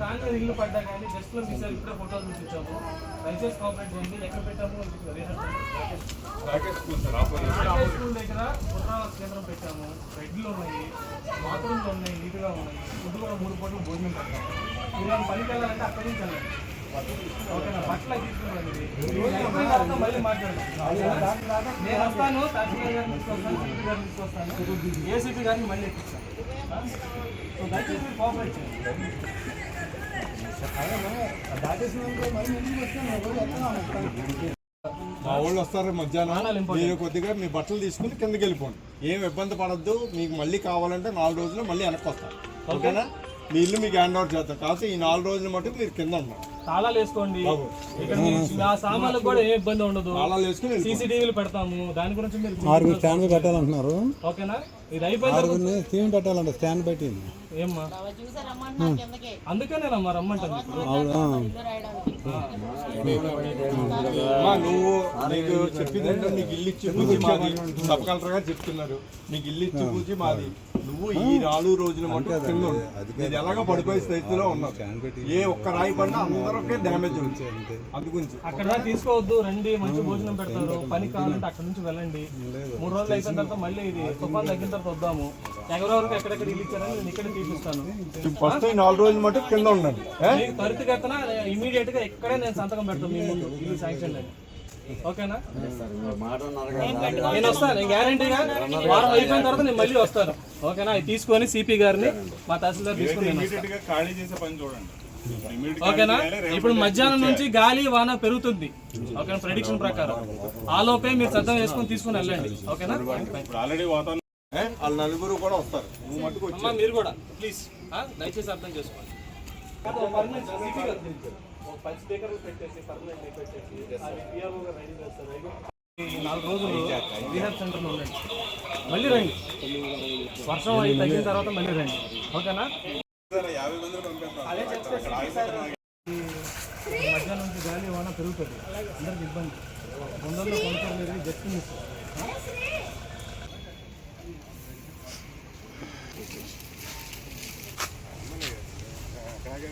మీద ఇల్లు పడ్డా కానీ జస్ట్లో మీ సార్ ఇప్పుడే ఫోటోలు చూపించాము. దయచేసి కాపరేట్ చేయండి. ఎక్కడ పెట్టాము రాకేష్ స్కూల్ దగ్గర పుట్రాల కేంద్రం పెట్టాము. బెడ్లు ఉన్నాయి బాత్రూమ్లు ఉన్నాయి నీట్గా ఉన్నాయి. ఫుడ్ కూడా మూడు పూటలు భోజనం పెడతాము మీరు పనికి వెళ్ళాలంటే అక్కడి నుంచి వెళ్ళండి. నేను వస్తాను తహసీల్దార్ గారిని తీసుకొస్తాను సిపి గారిని తీసుకొస్తాను ఏసీపీ గారిని మళ్ళీ ఎక్కిస్తాను ఆ? సో దయచేసి మీరు కోఆపరేట్ చేయండి మా వాళ్ళు వస్తారు మధ్యాహ్నం. మీరు కొద్దిగా మీ బట్టలు తీసుకుని కిందకి వెళ్ళిపోండి ఏం ఇబ్బంది పడద్దు మీకు మళ్ళీ కావాలంటే నాలుగు రోజులు మళ్ళీ వెనక్కి వస్తారు ఓకేనా మీ ఇల్లు మీకు హ్యాండ్ ఓవర్ చేస్తాం కాకపోతే ఈ నాలుగు రోజుల మటుకు మీరు కింద ఉన్నారు. తాళాలు వేసుకోండి. ఇక్కడ మీ ఆ సామాన్లకు కూడా ఏ ఇబ్బంది ఉండదు. తాళాలు వేసుకుని వెళ్ళిపోండి. సీసీటీవీలు పెడతాము. దాని గురించి మీరు ఆరుగురు స్టాండ్ పెట్టాలంటున్నారు ఓకేనా? ఇది అయిపోయింది ఆరుగురిని థీమ్ పెట్టాలంట స్టాండ్ పెట్టింది ఏమ్మా? చూసారమ్మా కిందకి అందుకే నేను అమ్మా రమ్మంటాను. ఇప్పుడు అవును? అమ్మా, నువ్వు నీకు చెప్పింది ఏంటో నీకు ఇల్లు ఇచ్చి పూజి మాది. సబ్ కలెక్టర్ గారు చెప్తున్నారు. నీకు ఇల్లు ఇచ్చి పూజి మాది. నువ్వు ఈ నాలుగు రోజుల కింద ఉండు. ఇది ఎలాగో పడిపోయే స్థితిలో ఉన్నావు ఏ ఒక్క రాయి పడినా అందరికీ డ్యామేజ్ అందు గురించి. అక్కడ తీసుకోవద్దు రండి మంచి భోజనం పెడతారు. పని కావాలంటే అక్కడ నుంచి వెళ్ళండి. మూడు రోజులు అయిపోయిన తర్వాత మళ్ళీ ఇది తుఫాన్ తగ్గిన తర్వాత వద్దాము. ఎవరెవరికి ఎక్కడెక్కడ ఇల్లు ఇచ్చారని నేను ఇక్కడ చూపిస్తాను ఫస్ట్ ఈ నాలుగు రోజుల మటుకు కింద ఉండండి. త్వరితగతిన ఇమీడియట్గా ఇక్కడే నేను సంతకం పెడతాను మీ ముందు ఇల్లు శాంక్షన్ అని. ఓకేనా? నేను వస్తాను నేను గ్యారంటీగా వారం అయిపోయిన తర్వాత నేను మళ్ళీ వస్తాను. ఓకేనా? ఇది తీసుకొని సిపి గారిని మా తహసీల్దార్ తీసుకొని ఓకేనా? ఇప్పుడు మధ్యాహ్నం నుంచి గాలి వాన పెరుగుతుంది. ఓకేనా? ప్రెడిక్షన్ ప్రకారం. ఆ లోపే మీరు సిద్ధం వేసుకొని తీసుకొని వెళ్ళండి. ఓకేనా? ఇప్పుడు ఆల్రెడీ వాతావరణం ఏ? వాళ్ళ నలుగురు కూడా వస్తారు. మీరు కూడా ప్లీజ్ దయచేసి అర్థం చేసుకోండి. పది స్పీకర్లు పెట్టేసి పర్మనెంట్ పెట్టేసి అది పిఆర్ఓ గారు రెడీ చేస్తారు. ఈ నాలుగు రోజులు రిహాబ్ సెంటర్లో ఉండండి. మళ్ళీ రండి. వర్షం అయి తగ్గిన తర్వాత మళ్ళీ రండి. ఓకేనా? అదే చెప్తే మధ్యాహ్నం నుంచి గాలి వాన పెరుగుతుంది. అందరికి ఇబ్బంది. తొందరలో కొనసాగలేదు జస్ట్ మిస్. అలాగే